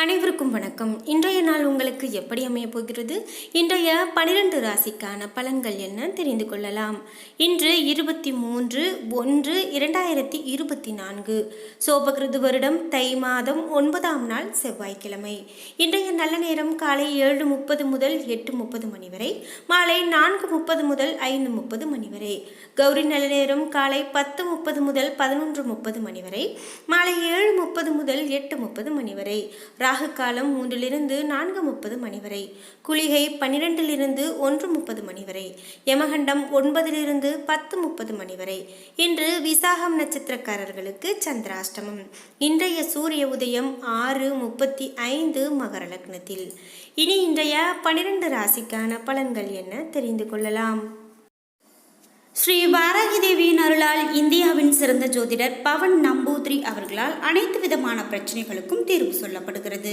அனைவருக்கும் வணக்கம். இன்றைய நாள் உங்களுக்கு எப்படி அமையப் போகிறது? இன்றைய பனிரெண்டு ராசிக்கான பலன்கள் என்ன தெரிந்து கொள்ளலாம். இன்று இருபத்தி மூன்று ஒன்று இரண்டாயிரத்தி இருபத்தி நான்கு. சோபகிருது வருடம் தை மாதம் ஒன்பதாம் நாள் செவ்வாய்க்கிழமை. இன்றைய நல்ல நேரம் காலை ஏழு முப்பது முதல் எட்டு முப்பது மணி வரை மாலை நான்கு முப்பது முதல் ஐந்து முப்பது மணி வரை. கௌரி நல்ல நேரம் காலை பத்து முப்பது முதல் பதினொன்று முப்பது மணி வரை மாலை ஏழு முப்பது முதல் எட்டு முப்பது மணி வரை. ராகு காலம் மூன்றிலிருந்து நான்கு முப்பது மணி வரை குளிகை பன்னிரெண்டிலிருந்து ஒன்று முப்பது மணி வரை யமகண்டம் ஒன்பதிலிருந்து பத்து முப்பது மணி வரை. இன்று விசாகம் நட்சத்திரக்காரர்களுக்கு சந்திராஷ்டமம். இன்றைய சூரிய உதயம் ஆறு முப்பத்தி ஐந்து மகர லக்னத்தில். இனி இன்றைய பனிரெண்டு ராசிக்கான பலன்கள் என்ன தெரிந்து கொள்ளலாம்? ஸ்ரீ வாராகி தேவியின் அருளால் இந்தியாவின் சிறந்த ஜோதிடர் பவன் நம்பூதிரி அவர்களால் அனைத்து விதமான பிரச்சனைகளுக்கும் தீர்வு சொல்லப்படுகிறது.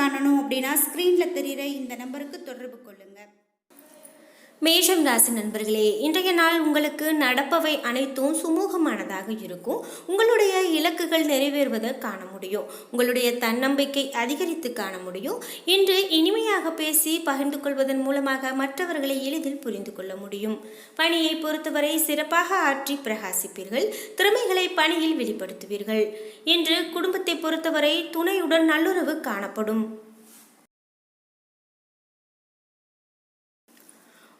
காணணும் அப்படின்னா ஸ்க்ரீனில் தெரிகிற இந்த நம்பருக்கு தொடர்பு கொள்ளுங்கள் மேஷம் ராசி நண்பர்களே இன்றைய நாள் உங்களுக்கு நடப்பவை அனைத்தும் சுமூகமானதாக இருக்கும். உங்களுடைய இலக்குகள் நிறைவேறுவதை காண முடியும். உங்களுடைய தன்னம்பிக்கை அதிகரித்து காண முடியும். இன்று இனிமையாக பேசி பகிர்ந்து கொள்வதன் மூலமாக மற்றவர்களை எளிதில் புரிந்து கொள்ள முடியும். பணியை பொறுத்தவரை சிறப்பாக ஆற்றி பிரகாசிப்பீர்கள். திறமைகளை பணியில் வெளிப்படுத்துவீர்கள். இன்று குடும்பத்தை பொறுத்தவரை துணையுடன் நல்லுறவு காணப்படும்.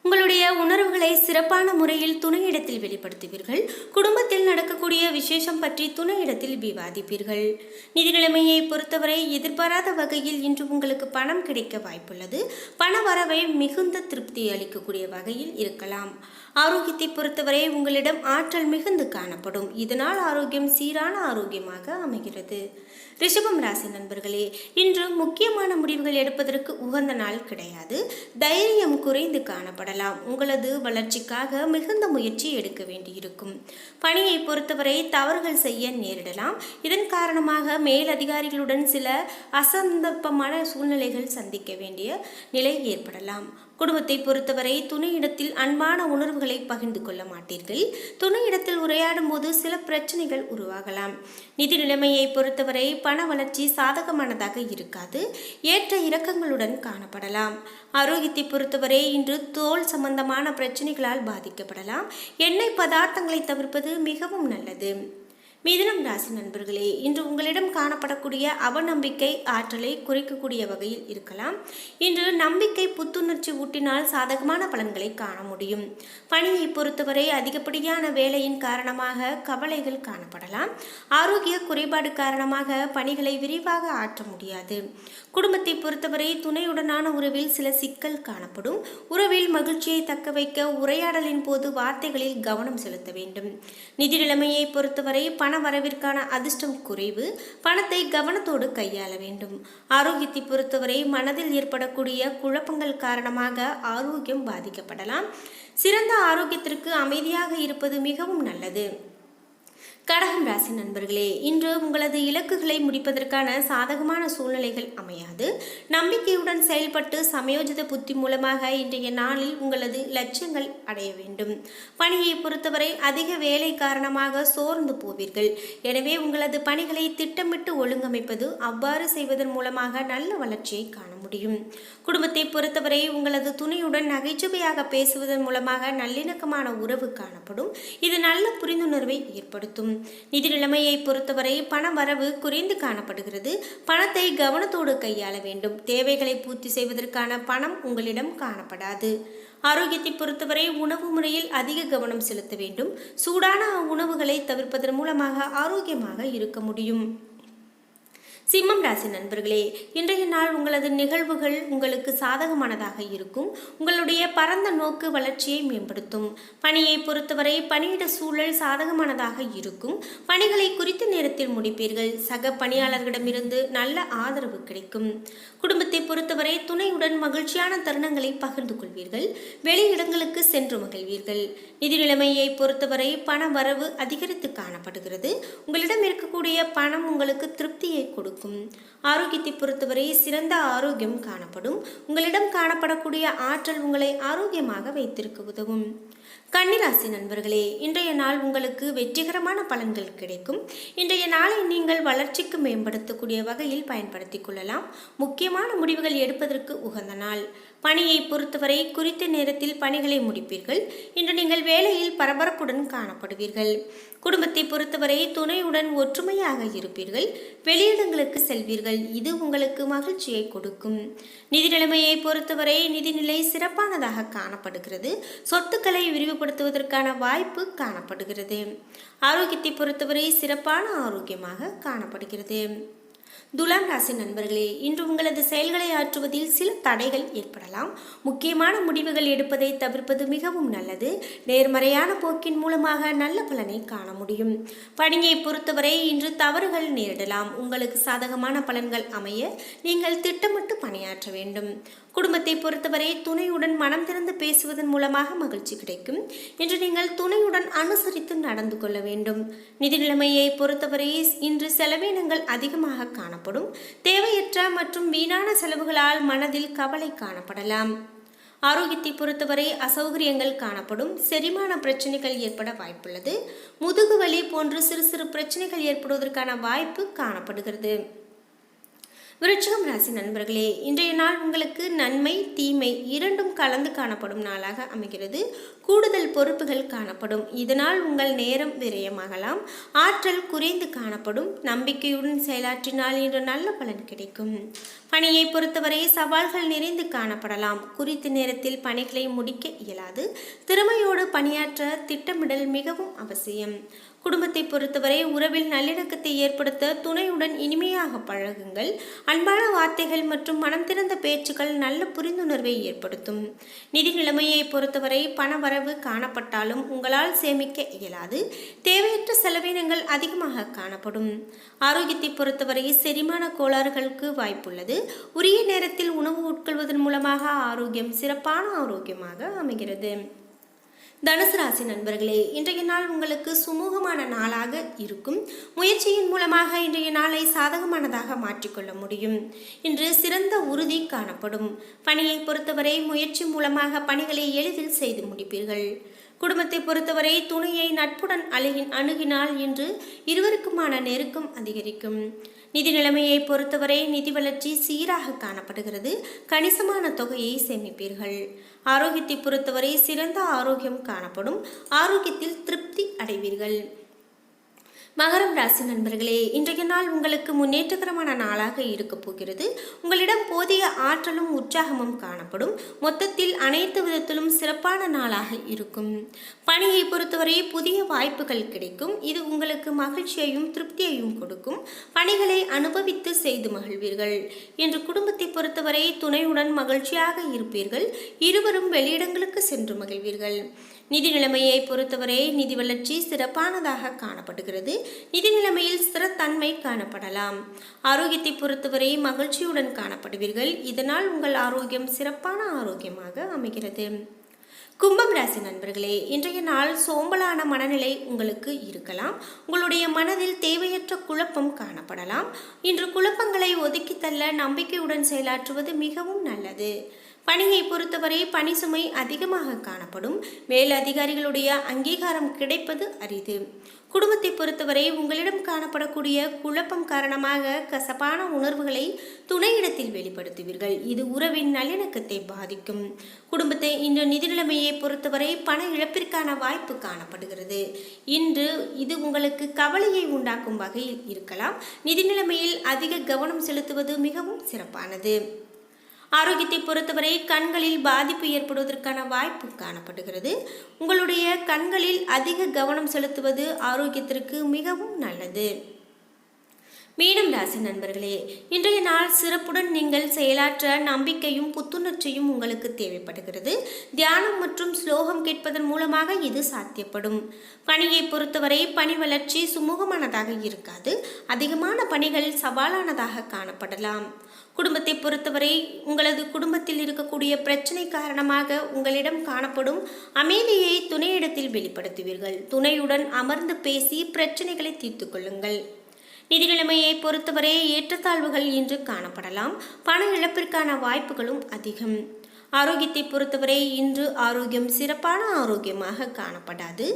உங்களுடைய உணர்வுகளை சிறப்பான முறையில் துணையிடத்தில் வெளிப்படுத்துவீர்கள். குடும்பத்தில் நடக்கக்கூடிய விசேஷம் பற்றி துணையிடத்தில் விவாதிப்பீர்கள். நிதி நிலைமையை பொறுத்தவரை எதிர்பாராத வகையில் இன்று உங்களுக்கு பணம் கிடைக்க வாய்ப்புள்ளது. பண வரவை மிகுந்த திருப்தி அளிக்கக்கூடிய வகையில் இருக்கலாம். ஆரோக்கியத்தை பொறுத்தவரை உங்களிடம் ஆற்றல் மிகுந்து காணப்படும். இதனால் ஆரோக்கியம் சீரான ஆரோக்கியமாக அமைகிறது. ரிஷபம் ராசி நண்பர்களே இன்று முக்கியமான முடிவுகள் எடுப்பதற்கு உகந்த நாள் கிடையாது. தைரியம் குறைந்து காணப்படும் காணப்படலாம் உங்களது வளர்ச்சிக்காக மிகுந்த முயற்சி எடுக்க வேண்டியிருக்கும். பணியை பொறுத்தவரை தவறுகள் செய்ய நேரிடலாம். இதன் காரணமாக மேலதிகாரிகளுடன் சில அசந்தர்ப்பமான சூழ்நிலைகள் சந்திக்க வேண்டிய நிலை ஏற்படலாம். குடும்பத்தை பொறுத்தவரை துணையிடத்தில் அன்பான உணர்வுகளை பகிர்ந்து கொள்ள மாட்டீர்கள். துணையிடத்தில் உரையாடும் போது சில பிரச்சனைகள் உருவாகலாம். நிதி நிலைமையை பொறுத்தவரை பண வளர்ச்சி சாதகமானதாக இருக்காது. ஏற்ற இறக்கங்களுடன் காணப்படலாம். ஆரோக்கியத்தை பொறுத்தவரை இன்று தோல் சம்பந்தமான பிரச்சனைகளால் பாதிக்கப்படலாம். எண்ணெய் பதார்த்தங்களை தவிர்ப்பது மிகவும் நல்லது. மிதுனம் ராசி நண்பர்களே இன்று உங்களிடம் காணப்படக்கூடிய அவநம்பிக்கை ஆற்றலை குறைக்கக்கூடிய வகையில் இருக்கலாம். இன்று நம்பிக்கை புத்துணர்ச்சி ஊட்டினால் சாதகமான பலன்களை காண முடியும். பணியை பொறுத்தவரை அதிகப்படியான வேலையின் காரணமாக கவலைகள் காணப்படலாம். ஆரோக்கிய குறைபாடு காரணமாக பணிகளை விரிவாக ஆற்ற முடியாது. குடும்பத்தை பொறுத்தவரை துணையுடனான உறவில் சில சிக்கல் காணப்படும். உறவில் மகிழ்ச்சியை தக்க வைக்க உரையாடலின் போது வார்த்தைகளில் கவனம் செலுத்த வேண்டும். நிதி நிலைமையை பொறுத்தவரை பண வரவிற்கான அதிர்ஷ்டம் குறைவு பணத்தை கவனத்தோடு கையாள வேண்டும். ஆரோக்கியத்தை பொறுத்தவரை மனதில் ஏற்படக்கூடிய குழப்பங்கள் காரணமாக ஆரோக்கியம் பாதிக்கப்படலாம். சிறந்த ஆரோக்கியத்திற்கு அமைதியாக இருப்பது மிகவும் நல்லது. கடகம் ராசி நண்பர்களே இன்று உங்களது இலக்குகளை முடிப்பதற்கான சாதகமான சூழ்நிலைகள் அமையாது. நம்பிக்கையுடன் செயல்பட்டு சமயோஜித புத்தி மூலமாக இன்றைய நாளில் உங்களது லட்சியங்கள் அடைய வேண்டும். பணியை பொறுத்தவரை அதிக வேலை காரணமாக சோர்ந்து போவீர்கள். எனவே உங்களது பணிகளை திட்டமிட்டு ஒழுங்கமைப்பது அவ்வாறு செய்வதன் மூலமாக நல்ல வளர்ச்சியை காண முடியும். குடும்பத்தை பொறுத்தவரை உங்களது துணையுடன் நகைச்சுவையாக பேசுவதன் மூலமாக நல்லிணக்கமான உறவு காணப்படும். இது நல்ல புரிந்துணர்வை ஏற்படுத்தும். நிதி நிலைமையை பொறுத்தவரை பண வரவு குறைந்து காணப்படுகிறது. பணத்தை கவனத்தோடு கையாள வேண்டும். தேவைகளை பூர்த்தி செய்வதற்கான பணம் உங்களிடம் காணப்படாது. ஆரோக்கியத்தை பொறுத்தவரை உணவு முறையில் அதிக கவனம் செலுத்த வேண்டும். சூடான உணவுகளை தவிர்ப்பதன் மூலமாக ஆரோக்கியமாக இருக்க முடியும். சிம்மம் ராசி நண்பர்களே இன்றைய நாள் உங்களது நிகழ்வுகள் உங்களுக்கு சாதகமானதாக இருக்கும். உங்களுடைய பரந்த நோக்கு வளர்ச்சியை மேம்படுத்தும். பணியை பொறுத்தவரை பணியிட சூழல் சாதகமானதாக இருக்கும். பணிகளை குறித்த நேரத்தில் முடிப்பீர்கள். சக பணியாளர்களிடமிருந்து நல்ல ஆதரவு கிடைக்கும். குடும்பத்தை பொறுத்தவரை துணையுடன் மகிழ்ச்சியான தருணங்களை பகிர்ந்து கொள்வீர்கள். வெளியிடங்களுக்கு சென்று மகிழ்வீர்கள். நிதி நிலைமையை பொறுத்தவரை பண வரவு அதிகரித்து காணப்படுகிறது. உங்களிடம் இருக்கக்கூடிய பணம் உங்களுக்கு திருப்தியை கொடுக்கும். ஆரோக்கியத்தை பொறுத்தவரை சிறந்த ஆரோக்கியம் காணப்படும். உங்களிடம் காணப்படக்கூடிய ஆற்றல் உங்களை ஆரோக்கியமாக வைத்திருக்க உதவும். கன்னிராசி நண்பர்களே இன்றைய நாள் உங்களுக்கு வெற்றிகரமான பலன்கள் கிடைக்கும். இன்றைய நாளை நீங்கள் வளர்ச்சிக்கு மேம்படுத்தக்கூடிய வகையில் பயன்படுத்திக் கொள்ளலாம். முக்கியமான முடிவுகள் எடுப்பதற்கு உகந்த நாள். பணியை பொறுத்தவரை குறித்த நேரத்தில் பணிகளை முடிப்பீர்கள். இன்று நீங்கள் வேலையில் பரபரப்புடன் காணப்படுவீர்கள். குடும்பத்தை பொறுத்தவரை துணையுடன் ஒற்றுமையாக இருப்பீர்கள். வெளியிடங்களுக்கு செல்வீர்கள். இது உங்களுக்கு மகிழ்ச்சியை கொடுக்கும். நிதி நிலைமையை பொறுத்தவரை நிதிநிலை சிறப்பானதாக காணப்படுகிறது. சொத்துக்களை விரிவுபடுத்துவதற்கான வாய்ப்பு காணப்படுகிறது. ஆரோக்கியத்தை பொறுத்தவரை சிறப்பான ஆரோக்கியமாக காணப்படுகிறது. துலாம் ராசி நண்பர்களே இன்று உங்களது செயல்களை ஆற்றுவதில் சில தடைகள் ஏற்படலாம். முக்கியமான முடிவுகள் எடுப்பதை தவிர்ப்பது மிகவும் நல்லது. நேர்மறையான போக்கின் மூலமாக நல்ல பலனை காண முடியும். பணியை பொறுத்தவரை இன்று தவறுகள் நேரிடலாம். உங்களுக்கு சாதகமான பலன்கள் அமைய நீங்கள் திட்டமிட்டு பணியாற்ற வேண்டும். குடும்பத்தை பொறுத்தவரை துணையுடன் மனம் திறந்து பேசுவதன் மூலமாக மகிழ்ச்சி கிடைக்கும் இன்று நீங்கள் துணையுடன் அனுசரித்து நடந்து கொள்ள வேண்டும். நிதி நிலைமையை பொறுத்தவரை இன்று செலவினங்கள் அதிகமாக காணப்படும். தேவையற்ற மற்றும் வீணான செலவுகளால் மனதில் கவலை காணப்படலாம். ஆரோக்கியத்தை பொறுத்தவரை அசௌகரியங்கள் காணப்படும். செரிமான பிரச்சனைகள் ஏற்பட வாய்ப்புள்ளது. முதுகு வலி போன்று சிறு சிறு பிரச்சனைகள் ஏற்படுவதற்கான வாய்ப்பு காணப்படுகிறது. விருச்சிகம் ராசி நண்பர்களே இன்றைய நாள் உங்களுக்கு நன்மை தீமை இரண்டும் கலந்து காணப்படும் நாளாக அமைகிறது. கூடுதல் பொறுப்புகள் காணப்படும். இதனால் உங்கள் நேரம் விரயமாகலாம். ஆற்றல் குறைந்து காணப்படும். நம்பிக்கையுடன் செயலாற்றினால் இன்று நல்ல பலன் கிடைக்கும். பணியை பொறுத்தவரை சவால்கள் நிறைந்து காணப்படலாம். குறித்த நேரத்தில் பணிகளை முடிக்க இயலாது. திறமையோடு பணியாற்ற திட்டமிடல் மிகவும் அவசியம். குடும்பத்தை பொறுத்தவரை உறவில் நல்லிணக்கத்தை ஏற்படுத்த துணையுடன் இனிமையாக பழகுங்கள். அன்பான வார்த்தைகள் மற்றும் மனம் திறந்த பேச்சுக்கள் நல்ல புரிந்துணர்வை ஏற்படுத்தும். நிதி நிலைமையை பொறுத்தவரை பண வரவு காணப்பட்டாலும் உங்களால் சேமிக்க இயலாது. தேவையற்ற செலவினங்கள் அதிகமாக காணப்படும். ஆரோக்கியத்தை பொறுத்தவரை செரிமான கோளாறுகளுக்கு வாய்ப்புள்ளது. உரிய நேரத்தில் உணவு உட்கொள்வதன் மூலமாக ஆரோக்கியம் சிறப்பான ஆரோக்கியமாக அமைகிறது. தனுசு ராசி நண்பர்களே இன்றைய நாள் உங்களுக்கு சுமூகமான நாளாக இருக்கும். முயற்சியின் மூலமாக இன்றைய நாளை சாதகமானதாக மாற்றிக்கொள்ள முடியும். இன்று சிறந்த உறுதி காணப்படும். பணியை பொறுத்தவரை முயற்சி மூலமாக பணிகளை எளிதில் செய்து முடிப்பீர்கள். குடும்பத்தை பொறுத்தவரை துணையை நட்புடன் அழுகின் அணுகினால் இன்று இருவருக்குமான நெருக்கம் அதிகரிக்கும். நிதி நிலைமையை பொறுத்தவரை நிதி வளர்ச்சி சீராக காணப்படுகிறது. கணிசமான தொகையை சேமிப்பீர்கள். ஆரோக்கியத்தை பொறுத்தவரை சிறந்த ஆரோக்கியம் காணப்படும். ஆரோக்கியத்தில் திருப்தி அடைவீர்கள். மகரம் ராசி நண்பர்களே இன்றைய நாள் உங்களுக்கு முன்னேற்றகரமான நாளாக இருக்க போகிறது. உங்களிடம் போதிய ஆற்றலும் உற்சாகமும் காணப்படும். மொத்தத்தில் அனைத்து விதத்திலும் சிறப்பான நாளாக இருக்கும். பணியை பொறுத்தவரை புதிய வாய்ப்புகள் கிடைக்கும். இது உங்களுக்கு மகிழ்ச்சியையும் திருப்தியையும் கொடுக்கும். பணிகளை அனுபவித்து செய்து மகிழ்வீர்கள். இன்று குடும்பத்தை பொறுத்தவரை துணையுடன் மகிழ்ச்சியாக இருப்பீர்கள். இருவரும் வெளியிடங்களுக்கு சென்று மகிழ்வீர்கள். நிதி நிலைமையை பொறுத்தவரை நிதி வளர்ச்சி சிறப்பானதாக காணப்படுகிறது. நிதி நிலைமையில் ஸ்திரத்தன்மை காணப்படலாம். ஆரோக்கியத்தை பொறுத்தவரை மகிழ்ச்சியுடன் காணப்படுவீர்கள். இதனால் உங்கள் ஆரோக்கியம் சிறப்பான ஆரோக்கியமாக அமைகிறது. கும்பம் ராசி நண்பர்களே இன்றைய நாள் சோம்பலான மனநிலை உங்களுக்கு இருக்கலாம். உங்களுடைய மனதில் தேவையற்ற குழப்பம் காணப்படலாம். இன்று குழப்பங்களை ஒதுக்கி தள்ள நம்பிக்கையுடன் செயலாற்றுவது மிகவும் நல்லது. பணியை பொறுத்தவரை பணி சுமை அதிகமாக காணப்படும். மேல் அதிகாரிகளுடைய அங்கீகாரம் கிடைப்பது அரிது. குடும்பத்தை பொறுத்தவரை உங்களிடம் காணப்படக்கூடிய குழப்பம் காரணமாக கசப்பான உணர்வுகளை துணையிடத்தில் வெளிப்படுத்துவீர்கள். இது உறவின் நல்லிணக்கத்தை பாதிக்கும். குடும்பத்தை இன்று நிதி நிலைமையை பொறுத்தவரை பண இழப்பிற்கான வாய்ப்பு காணப்படுகிறது. இன்று இது உங்களுக்கு கவலையை உண்டாக்கும் வகையில் இருக்கலாம். நிதி நிலைமையில் அதிக கவனம் செலுத்துவது மிகவும் சிறப்பானது. ஆரோக்கியத்தை பொறுத்தவரை கண்களில் பாதிப்பு ஏற்படுவதற்கான வாய்ப்பு காணப்படுகிறது. உங்களுடைய கண்களில் அதிக கவனம் செலுத்துவது ஆரோக்கியத்திற்கு மிகவும் நல்லது. மீனம் ராசி நண்பர்களே இன்றைய நாள் சிறப்புடன் நீங்கள் செயலாற்ற நம்பிக்கையும் புத்துணர்ச்சியும் உங்களுக்கு தேவைப்படுகிறது. தியானம் மற்றும் ஸ்லோகம் கேட்பதன் மூலமாக இது சாத்தியப்படும். பணியை பொறுத்தவரை பணி வளர்ச்சி சுமூகமானதாக இருக்காது. அதிகமான பணிகள் சவாலானதாக காணப்படலாம். குடும்பத்தை பொறுத்தவரை உங்களது குடும்பத்தில் இருக்கக்கூடிய பிரச்சனை காரணமாக உங்களிடம் காணப்படும் அமைதியை துணையிடத்தில் வெளிப்படுத்துவீர்கள். துணையுடன் அமர்ந்து பேசி பிரச்சனைகளை தீர்த்து கொள்ளுங்கள். நிதி நிலைமையை பொறுத்தவரை ஏற்றத்தாழ்வுகள் இன்று காணப்படலாம். பண இழப்பிற்கான வாய்ப்புகளும் அதிகம். ஆரோக்கியத்தை பொறுத்தவரை இன்று ஆரோக்கியம் சிறப்பான ஆரோக்கியமாக காணப்படாது.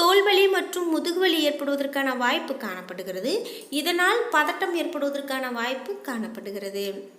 தோல்வலி மற்றும் முதுகுவலி ஏற்படுவதற்கான வாய்ப்பு காணப்படுகிறது. இதனால் பதட்டம் ஏற்படுவதற்கான வாய்ப்பு காணப்படுகிறது.